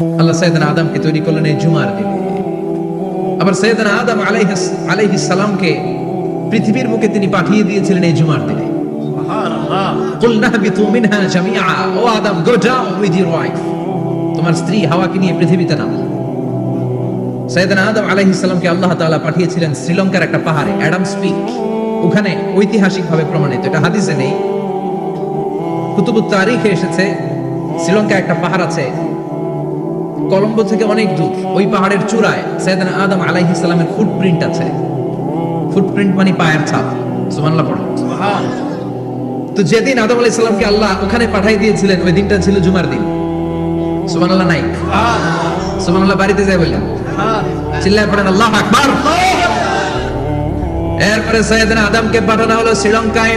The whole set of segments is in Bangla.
আল্লাহ সৈয়দান আদমকে তৈরি করলেন এই জুমার দিনে। আবার সৈয়দান আদম আলাইহিস আলাইহিস সালামকে পৃথিবীর মুখে তিনি পাঠিয়ে দিয়েছিলেন এই জুমার দিনে। শ্রীলঙ্কার একটা পাহাড়ে ওখানে প্রমাণিত এটা নেই। এসেছে শ্রীলঙ্কা একটা পাহাড় আছে কলম্বো থেকে অনেক দূর, ওই পাহাড়ের চূড়ায় সৈয়দনা আদম আলাইহিস সালামের ফুটপ্রিন্ট আছে। ফুটপ্রিন্ট মানে পায়ের ছাপ, সুবহানাল্লাহ পড়ো। তো যেদিন আদম আলাইহিস সালামকে আল্লাহ ওখানে পাঠিয়ে দিয়েছিলেন, ওই দিনটা ছিল জুমার দিন। সুবহানাল্লাহ নাই সুবহানাল্লাহ বাড়িতে যাই বললেন চিল্লায় পড়েন, আল্লাহ আকবার। এরপরে সৈয়দনা আদমকে পাঠানো হলো শ্রীলঙ্কায়।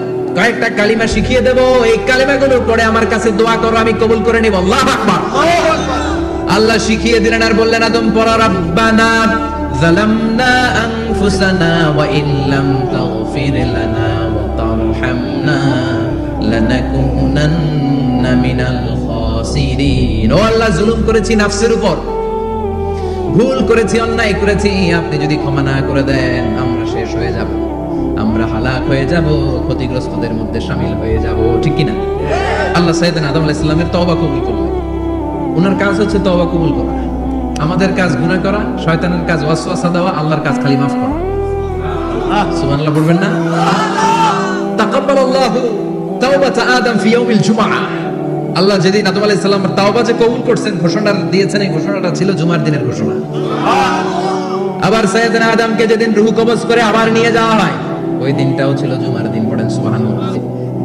কয়েকটা কালিমা শিখিয়ে দেব। এই কালিমাগুলো পরে আমার কাছে দোয়া করো, আমি কবুল করে নিব। আল্লাহ আকবার। আল্লাহ শিখিয়ে দিলেন আর বললেন, আদম পড়া, রাব্বানা জালামনা আনফুসানা ওয়া ইল্লাম তাগফির লানা ওয়া তারহামনা লানাকুনান্না মিনাল খাসিরিন। ও আল্লাহ, জুলুম করেছি নাফসের উপর। ভুল করেছি, অন্যায় করেছি। আপনি যদি ক্ষমা না করে দেন, আমরা শেষ হয়ে যাব। আমরা হালাক হয়ে যাব, ক্ষতিগ্রস্তদের মধ্যে সামিল হয়ে যাব, ঠিক কিনা? আল্লাহ সাইয়েদান আদম আলাইহিস সালামের তওবা কবুল করলেন। ওনার কাজ হচ্ছে তওবা কবুল করা। আমাদের কাজ গুনাহ করা, শয়তানের কাজ ওয়াসওয়াসা দেওয়া, আল্লাহর কাজ খালি মাফ করা। সুবহানাল্লাহ বলবেন না? তাকাব্বালাল্লাহু তাওবাতা আদম ফি ইয়াউমিল জুমআ। আল্লাহ যেদিন আদম আলাইহিস সালামের তাওবা যে কবুল করছেন ঘোষণা দিয়েছেন, এই ঘোষণাটা ছিল জুমার দিনের ঘোষণা। আবার সাইয়েদনা আদমকে যেদিন রূহ কবজ করে আবার নিয়ে যাওয়া হয়। ওই দিনটাও ছিল জুমার দিন, পড়েন সুবাহান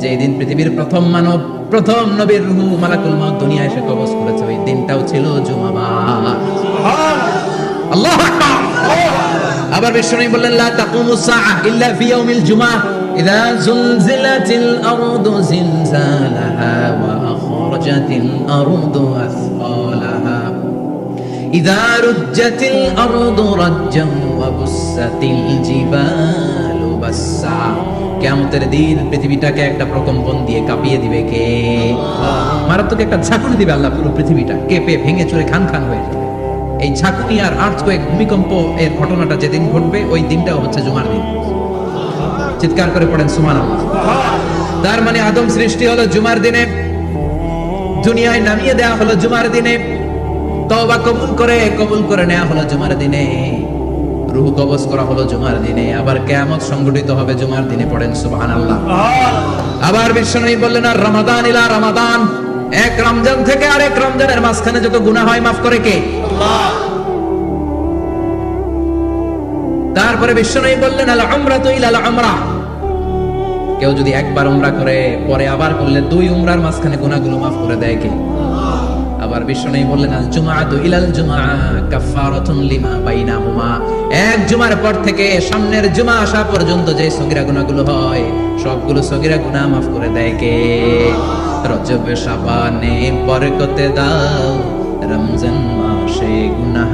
যে দিন পৃথিবীর প্রথম মানব, প্রথম নবীর রুহু মালাকুল মত দুনিয়া এসে কবজ করেছে, ওই দিনটাও ছিল জুমাবার আল্লাহ আবার বিশ্বনবী বললেন, লা তাকুমু সাআ ইল্লা ফি ইয়াউমিল জুমআ ইযা জুলজিলাতিল আরদু জিলজালাহা ওয়া আখরাজাতিল আরদু আসফালাহা। ইযা রুজ্জাতিল আরদু রাজ্জাম ওয়া বুসাতিল জিবাল। কেমতের দিন পৃথিবীটাকে একটা প্রকম্পন দিয়ে কাঁপিয়ে দিবে কে? মারাত্মক একটা ঝাঁকুনি দিবে আল্লাহ পুরো পৃথিবীটা। কেঁপে, ভেঙে চুরে, খান খান হয়ে যাবে। এই ঝাঁকুনি আর আর্থকোয়েক ভূমিকম্প এর ঘটনাটা যেদিন ঘটবে, ওই দিনটাও হচ্ছে জুমার দিন। চিৎকার করে পড়েন সুমান তার মানে আদম সৃষ্টি হলো জুমার দিনে। দুনিয়ায় নামিয়ে দেওয়া হলো জুমার দিনে। তওবা কবুল করে কবুল করে নেওয়া হলো জুমার দিনে। রুহ কবজ করা হলো জুমার দিনে। আবার কিয়ামত সংগঠিত হবে জুমার দিনে পড়েন, সুবহানাল্লাহ। আবার বিশ্বনবী বললেন, আর রমাদান ইলা রমাদান। এক রমজান থেকে আরেক রমজানের মাঝখানে যত গুনাহ হয়, মাফ করে কে? তারপরে বিশ্বনবী বললেন, আল উমরাতু ইলা আল উমরা। কেউ যদি একবার উমরা করে, পরে আবার করলে দুই উমরার মাঝখানে গুনাহগুলো মাফ করে দেয় কে? আবার বিশ্বনবী বললেন, আল জুমআতু ইলাল কাফারাতুন লিমা বাইনাহুমা। এক জুমার পর থেকে সামনের জুমা আসা পর্যন্ত যে গুনাহগুলো হয়, সবগুলো গুনাহ করে দেয় কে? রজব শাবানে দাও, রমজান মাসে গুনাহ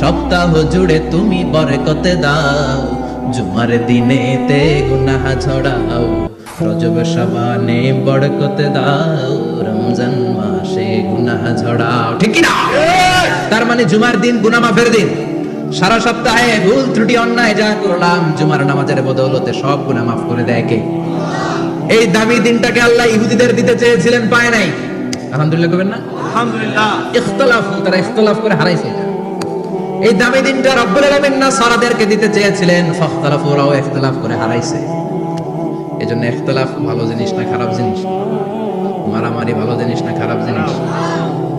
সপ্তাহ জুড়ে তুমি বরকতে দাও, জুমার দিনেতে গুনাহ ঝড়াও, রজব শাবানে বরকতে দাও, রমজান গুনাহ ঝড়াও। ঠিক কি না তার মানে জুমার দিন গুনাহ মাফের দিন। সারা সপ্তাহে ভুল ত্রুটি অন্যায় যা করলাম জুমার নামাজের বদৌলতে সব গুনা মাফ করে দেয় কে? এই দামি দিনটাকে আল্লাহ ইহুদিদের দিতে চেয়েছিলেন পায় নাই। আলহামদুলিল্লাহ কবেন না? আলহামদুলিল্লাহ। ইখতলাফ তারা ইখতলাফ করে হারাইছে। এই দামি দিনটা রব্বুল আলামিন না সারাদেরকে দিতে চেয়েছিলেন ফাখতালাফু ওরাও ইখতলাফ করে হারাইছে। এজন্য ইখতলাফ ভালো জিনিস না খারাপ জিনিস? মারামারি ভালো জিনিস না খারাপ জিনিস?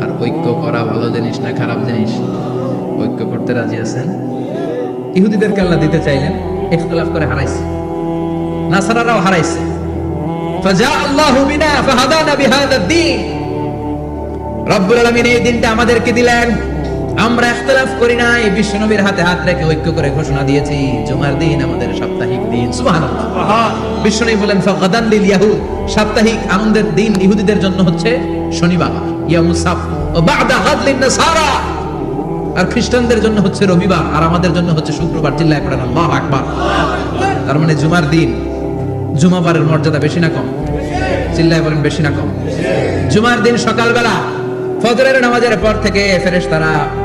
আর ঐক্য করা ভালো জিনিস না খারাপ জিনিস? ঐক্য করতে রাজি আছেন? ইহুদিদেরকে আল্লাহ দিতে চাইলেন, ইখতলাফ করে হারাইছে। নাসারারাও হারাইছে। ফাজা আল্লাহু বিনা ফাহাদানা বিহাদা দ্বীন রব্বুল আলামিন এই দিনটা আমাদেরকে দিলেন। আমরা ইখতিলাফ করি নাই, বিশ্বনবীর হাতে হাত রেখে ঐক্য করে ঘোষণা দিয়েছি, জুমার দিন আমাদের সাপ্তাহিক দিন। সুবহানাল্লাহ। বিশ্বনবী বলেন, ফাগাদান লিল সাপ্তাহিক আনন্দের দিন ইহুদিদের জন্য হচ্ছে শনিবার। ও বাদা নাসারা। আর খ্রিস্টানদের জন্য হচ্ছে রবিবার, আর আমাদের জন্য হচ্ছে শুক্রবার। চিল্লায় পড়েন আকবার। তার মানে জুমার দিন, জুমাবারের মর্যাদা বেশি না কম। চিল্লায় বলেন বেশি না কম। জুমার দিন সকালবেলা ফজরের নামাজের পর থেকে ফেরেশতারা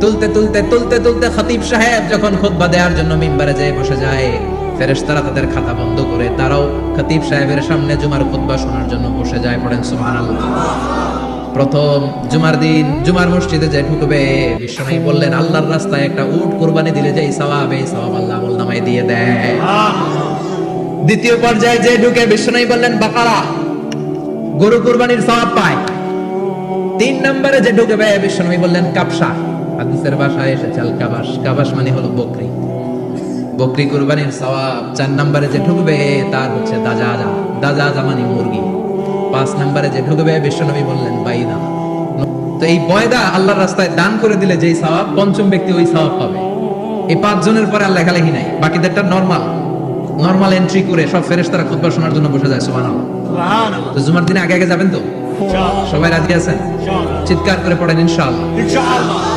তুলতে তুলতে তুলতে তুলতে খতিব সাহেব যখন খুতবা দেওয়ার জন্য মিম্বারে যেয়ে বসে যায়, ফেরেশতারা তাদের খাতা বন্ধ করে তারাও খতিব সাহেবের সামনে জুমার খুতবা শোনার জন্য বসে যায় পড়েন, সুবহানাল্লাহ। প্রথম জুমার দিন, জুমার মসজিদে যে ঢুকবে বিশ্বনাই বললেন, আল্লাহর রাস্তায় একটা উট কোরবানি দিলে যে সওয়াব, এই সওয়াব আল্লাহ নামায় দিয়ে দেয়। দ্বিতীয় পর্যায়ে যে ঢুকে বিশ্বনাই বললেন, বাকারা, গরু কুরবানির সওয়াব পায়। তিন নম্বরে যে ঢুকবে, বিশ্বনবী বললেন কাবসা হাদিসের ভাষায় এসেছে আল কাবাস কাবাস মানে হলো বকরি। বকরি কুরবানির সওয়াব চার নম্বরে যে ঢুকবে তার হচ্ছে দাজাজা। দাজাজা মানে মুরগি। পাঁচ নম্বরে যে ঢুকবে বিশ্বনবী বললেন বাইদা। তো এই বয়দা আল্লাহর রাস্তায় দান করে দিলে যেই সওয়াব পঞ্চম ব্যক্তি ওই সওয়াব পাবে। এই পাঁচ জনের পরে আর লেখালেখি নাই। বাকিদেরটা নরমাল নরমাল এন্ট্রি করে সব ফেরেশতারা খুতবা শোনার জন্য বসে যায় সুবহানাল্লাহ। তো জুমার দিনে আগে আগে যাবেন তো? সবাই রাজি আছেন? চিৎকার করে পড়েন ইনশাআল্লাহ। ইনশাআল্লাহ।